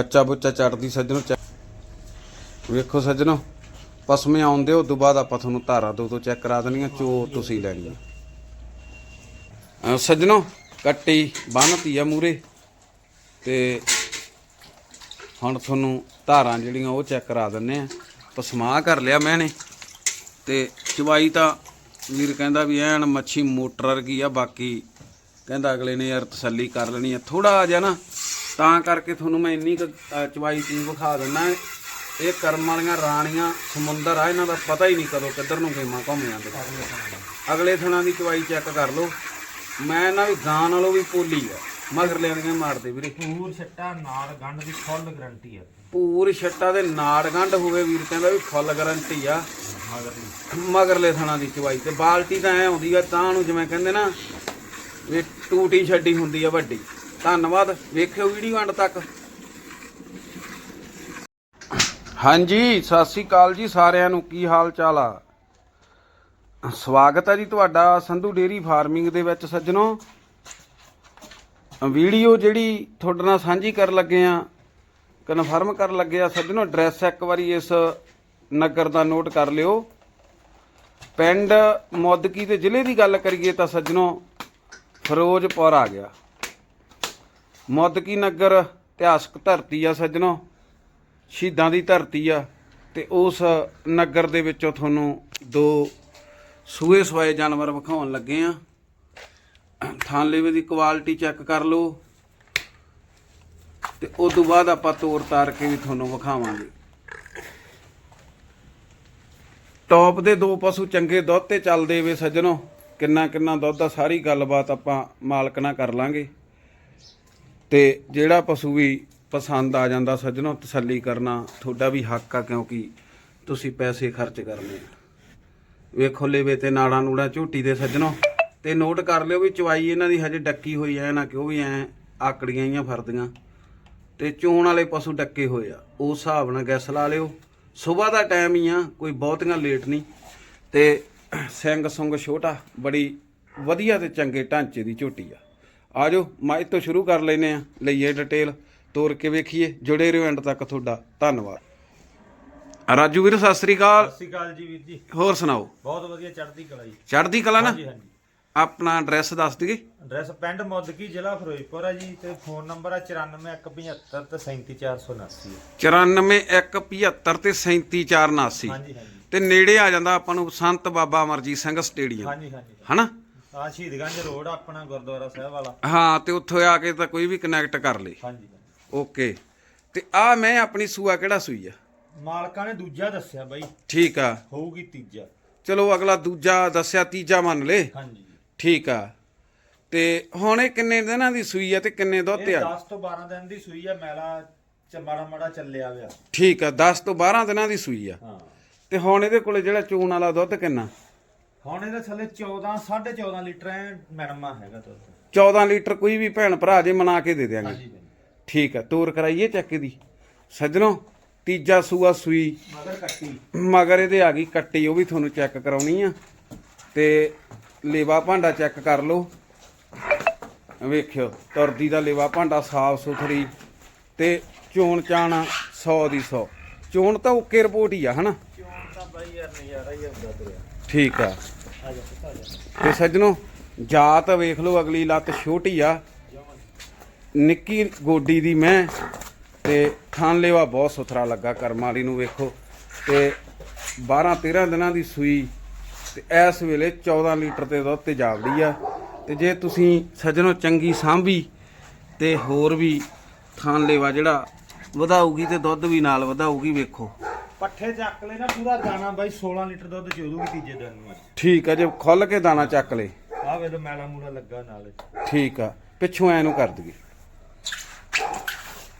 ਬੱਚਾ ਬੁੱਚਾ ਚੜਦੀ ਸੱਜਣੋ ਚੈ- ਵੇਖੋ ਸੱਜਣੋ ਪਸਮੇ ਆਉਂਦੇ ਉਹ ਤੋਂ ਬਾਅਦ ਆਪਾਂ ਤੁਹਾਨੂੰ ਧਾਰਾ ਦੋ ਤੋਂ ਚੈੱਕ ਕਰਾ ਦੇਣੀਆਂ ਚੋ ਤੁਸੀਂ ਲੈਣੀ ਸੱਜਣੋ, ਕੱਟੀ ਬੰਨਤੀ ਆ ਮੂਰੇ ਤੇ ਹੁਣ ਤੁਹਾਨੂੰ ਧਾਰਾਂ ਜਿਹੜੀਆਂ ਉਹ ਚੈੱਕ ਕਰਾ ਦਿੰਨੇ ਆ। ਪਸਮਾ ਕਰ ਲਿਆ ਮੈਨੇ ਤੇ ਚਵਾਈ ਤਾਂ ਵੀਰ ਕਹਿੰਦਾ ਵੀ ਐਨ ਮੱਛੀ ਮੋਟਰ ਵਰਗੀ ਆ, ਬਾਕੀ ਕਹਿੰਦਾ ਅਗਲੇ ਨੇ ਯਾਰ ਤਸੱਲੀ ਕਰ ਲੈਣੀ ਆ। ਥੋੜਾ ਜਿਹਾ ਨਾ ਤਾਂ ਕਰਕੇ ਤੁਹਾਨੂੰ ਮੈਂ ਇੰਨੀ ਚਵਾਈ ਚੀਜ਼ ਵਿਖਾ ਦਿੰਦਾ ਇਹ ਕਰਮ ਵਾਲੀਆਂ ਰਾਣੀਆਂ ਸਮੁੰਦਰ ਆ ਇਹਨਾਂ ਦਾ ਪਤਾ ਹੀ ਨਹੀਂ ਕਦੋਂ ਕਿੱਧਰ ਨੂੰ ਗੇਮਾਂ ਘੁੰਮ ਜਾਂਦੀਆਂ ਅਗਲੇ ਥਣਾ ਦੀ ਚਵਾਈ ਚੈੱਕ ਕਰ ਲਓ। ਮੈਂ ਨਾ ਵੀ ਗਾਂ ਨਾਲੋਂ ਵੀ ਪੋਲੀ ਆ। ਮਗਰ ਲੈਣੀਆਂ ਮਾਰਦੇ ਵੀਰੇ। ਪੂਰ ਛੱਟਾ ਨਾਲ ਗੰਢ ਦੀ ਫੁੱਲ ਗਰੰਟੀ ਆ। ਪੂਰ ਛੱਟਾ ਦੇ ਨਾੜ ਗੰਢ ਹੋਵੇ ਵੀਰ ਕਹਿੰਦਾ ਵੀ ਫੁੱਲ ਗਾਰੰਟੀ ਆ। ਮਗਰਲੇ ਥਣਾ ਦੀ ਚਵਾਈ ਤੇ ਬਾਲਟੀ ਤਾਂ ਐ ਆਉਂਦੀ ਆ ਤਾਂ ਨੂੰ ਜਿਵੇਂ ਕਹਿੰਦੇ ਨਾ ਵੀ ਟੂਟੀ ਛੱਡੀ ਹੁੰਦੀ ਆ ਵੱਡੀ। ਧੰਨਵਾਦ। ਵੇਖਿਓ ਵੀਡੀਓ ਅੰਤ ਤੱਕ। ਹਾਂਜੀ, ਸਤਿ ਸ੍ਰੀ ਅਕਾਲ ਜੀ ਸਾਰਿਆਂ ਨੂੰ। ਕੀ ਹਾਲ ਚਾਲ ਆ? ਸਵਾਗਤ ਹੈ ਜੀ ਤੁਹਾਡਾ ਸੰਧੂ ਡੇਰੀ ਫਾਰਮਿੰਗ ਦੇ ਵਿੱਚ ਸੱਜਣੋ। ਵੀਡੀਓ ਜਿਹੜੀ ਤੁਹਾਡੇ ਨਾਲ ਸਾਂਝੀ ਕਰਨ ਲੱਗੇ ਆ ਕਨਫਰਮ ਕਰਨ ਲੱਗੇ ਆ ਸੱਜਣੋ ਐਡਰੈਸ ਇੱਕ ਵਾਰੀ ਇਸ ਨਗਰ ਦਾ ਨੋਟ ਕਰ ਲਿਓ। ਪਿੰਡ ਮੋਦਕੀ ਦੇ ਜ਼ਿਲ੍ਹੇ ਦੀ ਗੱਲ ਕਰੀਏ ਤਾਂ ਸੱਜਣੋ, ਫਿਰੋਜ਼ਪੁਰ ਆ ਗਿਆ। ਮੌਦਕੀ ਨਗਰ ਇਤਿਹਾਸਕ ਧਰਤੀ ਆ ਸੱਜਣੋ, ਸ਼ਹੀਦਾਂ ਦੀ ਧਰਤੀ ਆ ਤੇ ਉਸ ਨਗਰ ਦੇ ਵਿੱਚੋਂ ਤੁਹਾਨੂੰ ਦੋ ਸੂਏ ਸਵਾਏ ਜਾਨਵਰ ਵਿਖਾਉਣ ਲੱਗੇ ਆ। ਥਾਂਲੇਵੇ ਦੀ ਕੁਆਲਿਟੀ ਚੈੱਕ ਕਰ ਲਓ ਤੇ ਉਸ ਤੋਂ ਬਾਅਦ ਆਪਾਂ ਤੋਰ ਤਾਰ ਕੇ ਵੀ ਤੁਹਾਨੂੰ ਵਿਖਾਵਾਂਗੇ। ਟੌਪ ਦੇ ਦੋ ਪਸ਼ੂ ਚੰਗੇ ਦੁੱਧ ਤੇ ਚੱਲਦੇ ਵੇ ਸੱਜਣੋ ਕਿੰਨਾ ਕਿੰਨਾ ਦੁੱਧ ਆ, ਸਾਰੀ ਗੱਲਬਾਤ ਆਪਾਂ ਮਾਲਕ ਨਾਲ ਕਰ ਲਾਂਗੇ। ਤੇ ਜਿਹੜਾ ਪਸ਼ੂ ਵੀ ਪਸੰਦ ਆ ਜਾਂਦਾ ਸੱਜਣੋ, ਤਸੱਲੀ ਕਰਨਾ ਤੁਹਾਡਾ ਵੀ ਹੱਕ ਆ ਕਿਉਂਕਿ ਤੁਸੀਂ ਪੈਸੇ ਖਰਚ ਕਰਨੇ ਆ। ਵੇਖੋ ਲੇਵੇ ਤੇ ਨਾੜਾਂ ਨੂੜਾਂ ਝੋਟੀ ਦੇ ਸੱਜਣੋ, ਤੇ ਨੋਟ ਕਰ ਲਿਓ ਵੀ ਚਵਾਈ ਇਹਨਾਂ ਦੀ ਹਜੇ ਡੱਕੀ ਹੋਈ ਐ ਨਾ ਕਿ ਉਹ ਵੀ ਐ ਆਕੜੀਆਂ ਹੀ ਫਰਦੀਆਂ। ਤੇ ਚੋਣ ਵਾਲੇ ਪਸ਼ੂ ਡੱਕੇ ਹੋਏ ਆ, ਉਸ ਹਿਸਾਬ ਨਾਲ ਗੈਸ ਲਾ ਲਿਓ। ਸਵੇਰ ਦਾ ਟਾਈਮ ਹੀ ਆ, ਕੋਈ ਬਹੁਤੀਆਂ ਲੇਟ ਨਹੀਂ। ਤੇ ਸਿੰਘ ਸੁੰਗ ਛੋਟਾ, ਬੜੀ ਵਧੀਆ ਤੇ ਚੰਗੇ ਢਾਂਚੇ ਦੀ ਝੋਟੀ ਆ। ਆਜੋ ਮੈਂ ਤੋਂ ਸ਼ੁਰੂ ਕਰ ਲੈਨੇ ਆ ਲਈਏ ਡਿਟੇਲ ਤੋਰ ਕੇ ਵੇਖੀਏ ਜੁੜੇ ਰਹੋ ਐਂਡ ਤੱਕ ਤੁਹਾਡਾ ਧੰਨਵਾਦ। ਰਾਜੂ ਵੀਰ ਸਤਿ ਸ੍ਰੀ ਅਕਾਲ। ਸਤਿ ਸ਼੍ਰੀ ਅਕਾਲ ਜੀ ਵੀਰ ਜੀ। ਹੋਰ ਸੁਣਾਓ? ਬਹੁਤ ਵਧੀਆ ਚੜ੍ਹਦੀ ਕਲਾ ਜੀ। ਚੜ੍ਹਦੀ ਕਲਾ ਨਾ? ਹਾਂਜੀ ਹਾਂਜੀ। ਆਪਣਾ ਐਡਰੈਸ ਦੱਸ ਦਈਏ। ਐਡਰੈਸ ਪਿੰਡ ਮੁੱਦਕੀ ਜ਼ਿਲ੍ਹਾ ਫਿਰੋਜ਼ਪੁਰ ਹੈ ਜੀ ਤੇ ਫੋਨ ਨੰਬਰ ਹੈ 94175 ਤੇ 37479 94175 ਤੇ 37479 ਹਾਂਜੀ ਹਾਂਜੀ। ਤੇ ਨੇੜੇ ਆ ਜਾਂਦਾ ਆਪਾਂ ਨੂੰ ਸੰਤ ਬਾਬਾ ਅਮਰਜੀਤ ਸਿੰਘ ਸਟੇਡੀਅਮ। ਹਾਂਜੀ ਹਾਂਜੀ। ਹਨਾ? ਆ ਸ਼ਹੀਦਗੰਜ ਰੋਡ ਆ ਆਪਣਾ ਗੁਰਦੁਆਰਾ ਸਾਹਿਬ ਵਾਲਾ। ਹਾਂ ਤੇ ਉੱਥੋਂ ਆ ਕੇ ਤਾਂ ਕੋਈ ਵੀ ਕਨੈਕਟ ਕਰ ਲੇ। ਹਾਂਜੀ ਓਕੇ ਤੇ ਆ ਮੈਂ ਆਪਣੀ ਸੂਆ ਕਿਹੜਾ ਸੂਈ ਆ? ਮਾਲਕਾਂ ਨੇ ਦੂਜਾ ਦੱਸਿਆ ਬਾਈ। ਠੀਕ ਆ। ਹੋਊਗੀ ਤੀਜਾ। ਚਲੋ ਅਗਲਾ ਦੂਜਾ ਦੱਸਿਆ ਤੀਜਾ ਮੰਨ ਲੇ। ਹਾਂਜੀ। ਠੀਕ ਆ। ਤੇ ਹੁਣ ਇਹ ਕਿੰਨੇ ਦਿਨਾਂ ਦੀ ਸੂਈ ਆ ਤੇ ਕਿੰਨੇ ਦੁੱਧ ਇਹ ਆ 10 ਤੋਂ 12 ਦਿਨ ਦੀ ਸੂਈ ਆ ਮੈਲਾ ਚ ਮਾੜਾ ਮਾੜਾ ਚੱਲਿਆ ਵਿਆ ਠੀਕ ਆ 10 ਤੋਂ 12 ਦਿਨਾਂ ਦੀ ਸੂਈ ਆ। ਹਾਂ। ਤੇ ਹੁਣ ਇਹਦੇ ਕੋਲੇ ਜਿਹੜਾ ਚੂਣ ਵਾਲਾ ਦੁੱਧ ਕਿੰਨਾ? ਹੁਣ ਇਹਦੇ ਥੱਲੇ 14 14.5 ਲੀਟਰ ਐ ਮੈਡਮਾ ਹੈਗਾ ਦੁੱਧ। 14 ਲੀਟਰ ਕੋਈ ਵੀ ਭੈਣ ਭਰਾ ਜੇ ਮਨਾ ਕੇ ਦੇ ਹਾਂਜੀ ਬਾਈ। ਠੀਕ ਆ ਤੋਰ ਕਰਾਈਏ ਚੱਕ ਦੀ ਸੱਜਣੋ ਤੀਜਾ ਸੂਆ ਸੂਈ। ਮਗਰ ਕੱਟੀ। ਮਗਰ ਇਹਦੇ ਆ ਗਈ ਕੱਟੀ ਉਹ ਵੀ ਤੁਹਾਨੂੰ ਚੈੱਕ ਕਰਾਉਣੀ ਆ। ਤੇ ਲੇਵਾ ਭਾਂਡਾ ਚੈੱਕ ਕਰ ਲਓ। ਵੇਖਿਓ ਤੁਰਦੀ ਦਾ ਲੇਵਾ ਭਾਂਡਾ ਸਾਫ਼ ਸੁਥਰੀ ਤੇ ਚੋਣ ਚਾਣਾ 100 ਦੀ 100 ਚੋਣ ਤਾਂ ਓਕੇ ਰਿਪੋਰਟ ਹੀ ਆ ਹਨਾ? ਕਿਉਂ ਤਾਂ ਬਾਈ ਯਾਰ ਨਜ਼ਾਰਾ ਹੀ ਆਉਂਦਾ ਤੁਰਿਆ ਠੀਕ ਆ। ਤੇ ਸੱਜਣੋ, ਜਾਤ ਵੇਖ ਲਓ ਅਗਲੀ ਲੱਤ ਛੋਟੀ ਆ। ਨਿੱਕੀ ਗੋਡੀ ਦੀ ਮੈਂ ਤੇ ਥਾਨਲੇਵਾ ਬਹੁਤ ਸੁਥਰਾ ਲੱਗਾ ਕਰਮਾਲੀ ਨੂੰ ਵੇਖੋ। ਤੇ 12 13 ਦਿਨਾਂ ਦੀ ਸੂਈ ਤੇ ਇਸ ਵੇਲੇ 14 ਲੀਟਰ ਤੇ ਦੁੱਧ ਤੇ ਜਾਵੜੀ ਆ। ਤੇ ਜੇ ਤੁਸੀਂ ਸੱਜਣੋ ਚੰਗੀ ਸਾਂਭੀ ਤੇ ਹੋਰ ਵੀ ਥਾਨਲੇਵਾ ਜਿਹੜਾ ਵਧਾਊਗੀ ਤੇ ਦੁੱਧ ਵੀ ਨਾਲ ਵਧਾਊਗੀ ਵੇਖੋ। ਪੱਠੇ ਚੱਕ ਲੈ ਨਾ ਪੂਰਾ ਦਾਣਾ ਬਾਈ 16 ਲੀਟਰ ਦੁੱਧ ਚੋਦੂਗੀ ਤੀਜੇ ਦਿਨ ਨੂੰ ਠੀਕ ਆ ਜੇ ਖੁੱਲ ਕੇ ਦਾਣਾ ਚੱਕ ਲੇ। ਆ ਵੇ ਤਾਂ ਮੈਲਾ ਮੂਲਾ ਲੱਗਾ ਨਾਲ। ਠੀਕ ਆ ਪਿੱਛੋਂ ਐ ਨੂੰ ਕਰ ਦਈਏ।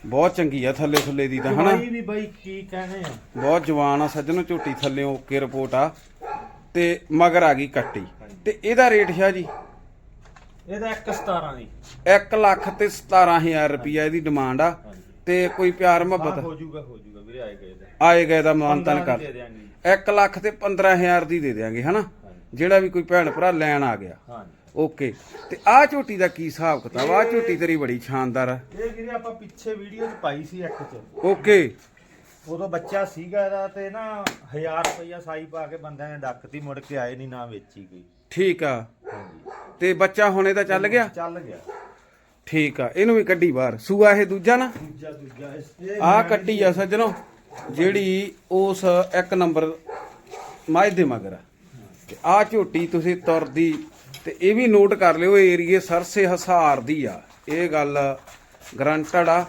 ਬਹੁਤ ਚੰਗੀ ਆ ਥੱਲੇ ਥੱਲੇ ਦੀ ਤਾਂ ਹਨਾ? ਬਾਈ ਵੀ ਬਾਈ ਕੀ ਕਹਨੇ ਆ। ਬਹੁਤ ਜਵਾਨ ਆ ਸੱਜਣੋ ਝੋਟੀ ਥੱਲੇ ਓਕੇ ਰਿਪੋਰਟ ਆ। ਤੇ ਮਗਰ ਆ ਗਈ ਕੱਟੀ। ਤੇ ਇਹਦਾ ਰੇਟ ਹੈ ਜੀ? ਇਹਦਾ 117 ਦੀ। 1 ਲੱਖ ਤੇ 17000 ਰੁਪਿਆ ਇਹਦੀ ਡਿਮਾਂਡ ਆ। ਤੇ ਕੋਈ ਪਿਆਰ ਮੁਹੱਬਤ? ਹੋ ਜਾਊਗਾ ਹੋ ਜਾਊਗਾ ਵੀਰੇ ਆਏ ਗਏ ਦਾ ਆਏ ਗਏ ਦਾ ਮਾਨਤਨ ਕਰ। ਦੇ ਦਿਆਂਗੇ। 1 ਲੱਖ ਤੇ 15000 ਦੀ ਦੇ ਦੇਾਂਗੇ ਹਨਾ? ਜਿਹੜਾ ਵੀ ਕੋਈ ਭੈਣ ਭਰਾ ਲੈਣ ਆ ਗਿਆ। ਹਾਂਜੀ। ਓਕੇ। ਤੇ ਆਹ ਝੋਟੀ ਦਾ ਕੀ ਹਿਸਾਬ ਕਿਤਾਬ? ਆਹ ਝੋਟੀ ਤੇਰੀ ਬੜੀ ਸ਼ਾਨਦਾਰ ਆ। ਇਹ ਵੀਰੇ ਆਪਾਂ ਪਿੱਛੇ ਵੀਡੀਓ 'ਚ ਪਾਈ ਸੀ ਇੱਕ 'ਚ। ਓਕੇ। ਉਦੋਂ ਬੱਚਾ ਸੀਗਾ ਇਹਦਾ ਤੇ ਨਾ 1000 ਰੁਪਇਆ ਸਾਈ ਪਾ ਕੇ ਬੰਦਿਆਂ ਨੇ ਡੱਕਤੀ ਮੁੜ ਕੇ ਆਏ ਨਹੀਂ ਨਾ ਵੇਚੀ ਗਈ ਠੀਕ ਆ। ਤੇ ਬੱਚਾ ਹੁਣ ਇਹਦਾ ਚੱਲ ਗਿਆ? ਚੱਲ ਗਿਆ। ਠੀਕ ਆ ਇਹਨੂੰ ਵੀ ਕੱਢੀ ਬਾਹਰ। ਸੂਆ ਇਹ ਦੂਜਾ ਨਾ? ਦੂਜਾ ਦੂਜਾ ਇਸ- ਆਹ ਕੱਟੀ ਆ ਸੱਜਣੋ ਜਿਹੜੀ ਉਸ ਇੱਕ ਨੰਬਰ ਮਾਝ ਦੇ ਮਗਰ ਆ। ਝੋਟੀ ਤੁਸੀਂ ਤੁਰਦੀ ਤੇ ਇਹ ਵੀ ਨੋਟ ਕਰ ਲਿਓ ਏਰੀਏ ਸਰਸੇ ਹਸਾਰ ਦੀ ਆ। ਇਹ ਗੱਲ ਗਰੰਟਡ ਆ।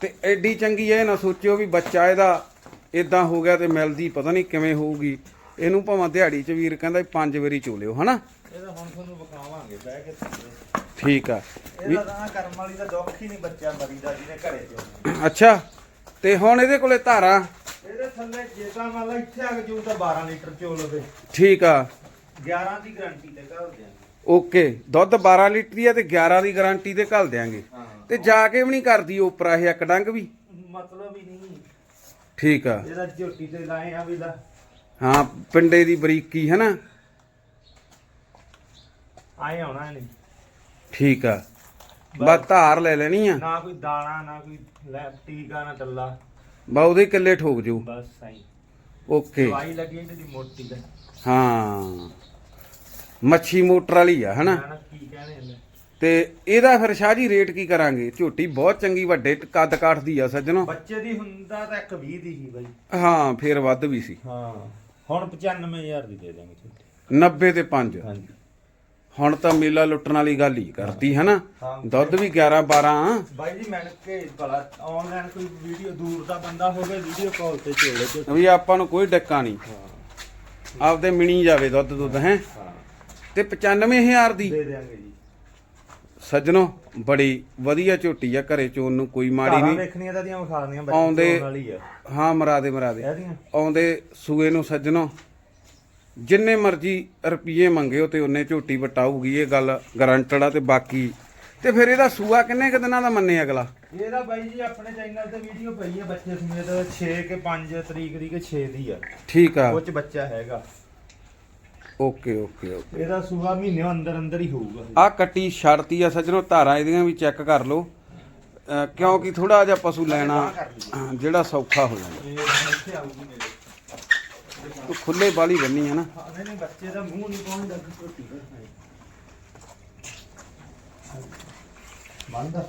ਤੇ ਐਡੀ ਚੰਗੀ ਐ ਨਾ ਸੋਚਿਓ ਵੀ ਬੱਚਾ ਇਹਦਾ ਇਦਾਂ ਹੋ ਗਿਆ ਤੇ ਮਿਲਦੀ ਪਤਾ ਨਹੀਂ ਕਿਵੇਂ ਹੋਊਗੀ। ਇਹਨੂੰ ਭਾਵੇਂ ਦਿਹਾੜੀ ਚ ਵੀਰ ਕਹਿੰਦਾ ਪੰਜ ਵਾਰੀ ਚੋਲਿਓ ਹਨਾ? ਇਹਦਾ ਹੁਣ ਤੁਹਾਨੂੰ ਵਿਖਾਵਾਂਗੇ ਬਹਿ ਕੇ। ਠੀਕ ਆ। ਇਹਦਾ ਤਾਂ ਕਰਮ ਵਾਲੀ ਦਾ ਦੁੱਖ ਹੀ ਨਹੀਂ ਬੱਚਾ ਮਰੀਦਾ ਜਿਹਨੇ ਘਰੇ ਚ ਅੱਛਾ ਤੇ ਹੁਣ ਇਹਦੇ ਕੋਲੇ ਧਾਰਾਂ? ਇਹਦੇ ਥੱਲੇ ਜੇ ਤਾਂ ਮੰਨ ਲਾ ਇੱਥੇ ਆ ਕੇ ਜੂ ਤਾਂ 12 ਲੀਟਰ ਚੋਲ ਹੋਵੇ ਠੀਕ ਆ। 11 ਦੀ ਗਾਰੰਟੀ ਤੇ ਘਰ ਦੇ ਓਕੇ ਦੁੱਧ 12 ਲੀਟਰ ਦੀ ਆ ਤੇ 11 ਦੀ ਗਾਰੰਟੀ ਤੇ ਘੱਲ ਦਿਆਂਗੇ। ਹਾਂ। ਤੇ ਜਾ ਕੇ ਵੀ ਨਹੀਂ ਕਰਦੀ ਉਪਰਾ ਇਹ ਇੱਕ ਡੰਗ ਵੀ? ਮਤਲਬ ਹੀ ਨਹੀਂ। ਠੀਕ ਆ। ਇਹਦਾ ਝੋਟੀ ਤੇ ਲਾਏ ਆ ਵੀ ਲਾ ਹਾਂ ਪਿੰਡੇ ਦੀ ਬਰੀਕੀ ਹੈ ਨਾ ਆਏ ਆਉਣਾ ਨਹੀਂ ਠੀਕ ਆ। ਬਸ। ਧਾਰ ਲੈ ਲੈਣੀ ਆ। ਨਾ ਕੋਈ ਦਾਣਾ ਨਾ ਕੋਈ ਲੈ ਟੀਕਾ ਨਾ ਟੱਲਾ ਬਾ ਉਹਦੇ ਕਿੱਲੇ ਠੋਕ ਜੂ। ਬਸ ਸਹੀ। ਓਕੇ। ਦਵਾਈ ਲੱਗੀ ਇਹਦੀ ਮੋਟੀ ਦਾ ਹਾਂ। ਮੱਛੀ ਮੋਟਰ ਵਾਲੀ ਆ ਹਨਾ? ਨਾ ਕੀ ਕਹਿੰਦੇ ਇਹਨੇ? ਤੇ ਇਹਦਾ ਫਿਰ ਸ਼ਾਹ ਜੀ ਰੇਟ ਕੀ ਕਰਾਂਗੇ? ਝੋਟੀ ਬਹੁਤ ਚੰਗੀ ਵੱਡੇ ਕੱਦ ਕਾਠ ਦੀ ਆ ਸੱਜਣੋ। ਬੱਚੇ ਦੀ ਹੁੰਦਾ ਤਾਂ ਇੱਕ 20 ਦੀ ਸੀ ਬਾਈ। ਹਾਂ ਫੇਰ ਵੱਧ ਵੀ ਸੀ। ਹਾਂ। ਹੁਣ 95000 ਦੀ ਦੇ ਦਾਂਗੇ ਝੋਟੀ। 90 ਤੇ 5 ਹਾਂਜੀ। ਹੁਣ ਤਾਂ ਮੇਲਾ ਲੁੱਟਣ ਵਾਲੀ ਗੱਲ ਹੀ ਕਰਤੀ ਹਨਾ। ਦੁੱਧ ਵੀ 11 12 ਬਾਈ ਜੀ ਮੈਂ ਕਿ ਭਲਾ ਆਨਲਾਈਨ ਕੋਈ ਵੀਡੀਓ ਦੂਰ ਦਾ ਬੰਦਾ ਹੋਵੇ ਵੀਡੀਓ ਕਾਲ ਤੇ ਚੋਲੇ ਝੋਟੀ ਵੀ ਆਪਾਂ ਨੂੰ ਕੋਈ ਡੱਕਾ ਨਹੀਂ। ਆਪਦੇ ਮਿਣੀ ਜਾਵੇ ਦੁੱਧ ਦੁੱਧ ਹੈ? ਤੇ 95000 ਦੀ। ਦੇ ਦਿਆਂਗੇ ਜੀ। ਸੱਜਣੋ ਬੜੀ ਵਧੀਆ ਝੋਟੀ ਆ ਘਰੇ ਚੋਣ ਨੂੰ ਕੋਈ ਮਾੜੀ ਨਹੀਂ। ਵੇਖਣੀਆਂ ਤਾਂ ਦੀਆਂ ਵਿਖਾ ਦੀਆਂ ਆਉਂਦੇ- ਚੋਣ ਵਾਲੀ ਆ। ਹਾਂ ਮਰਾਦੇ ਮਰਾਦੇ ਆਉਂਦੇ ਸੂਏ ਨੂੰ ਸੱਜਣੋ ਜਿੰਨੇ ਮਰਜ਼ੀ ਰੁਪਏ ਮੰਗਿਓ ਤੇ ਉਹਨੇ ਝੋਟੀ ਵਟਾਊਗੀ ਇਹ ਗੱਲ ਗਰੰਟਡ ਆ ਤੇ ਬਾਕੀ। ਤੇ ਫਿਰ ਇਹਦਾ ਸੂਆ ਕਿੰਨੇ ਕੁ ਦਿਨਾਂ ਦਾ ਮੰਨੇ ਅਗਲਾ? ਇਹਦਾ ਬਾਈ ਜੀ ਆਪਣੇ ਚੈਨਲ ਤੇ ਵੀਡੀਓ ਪਈ ਹੈ ਬੱਚੇ ਸਮੇਤ 6 ਕੇ 5 ਤਰੀਕ ਦੀ ਕਿ 6 ਦੀ ਆ। ਠੀਕ ਆ। ਉਹ ਚ ਬੱਚਾ ਹੈਗਾ। Okay okay okay. ਇਹਦਾ ਸੂਆ ਮਹੀਨੇ ਅੰਦਰ ਅੰਦਰ ਹੀ ਹੋਊਗਾ। ਆ ਕੱਟੀ ਛੜਤੀ ਆ ਸੱਜਣੋ ਧਾਰਾਂ ਇਹਦੀਆਂ ਵੀ ਚੈੱਕ ਕਰ ਲਓ। ਕਿਉਂਕਿ ਥੋੜਾ ਜਿਹਾ ਪਸ਼ੂ ਲੈਣਾ ਜਿਹੜਾ ਸੌਖਾ ਹੋ ਜਾਂਦਾ। ਇਹ ਇੱਥੇ ਆਊਗੀ ਮੇਰੇ ਤੂੰ ਖੁੱਲੇ ਬਾਲੀ ਬੰਨੀ ਹੈ ਨਾ। ਨਹੀਂ ਨਹੀਂ ਬੱਚੇ ਦਾ ਮੂੰਹ ਨਹੀਂ ਪਹੁੰਚਦਾ ਝੋਟੀ ਬੰਦਾ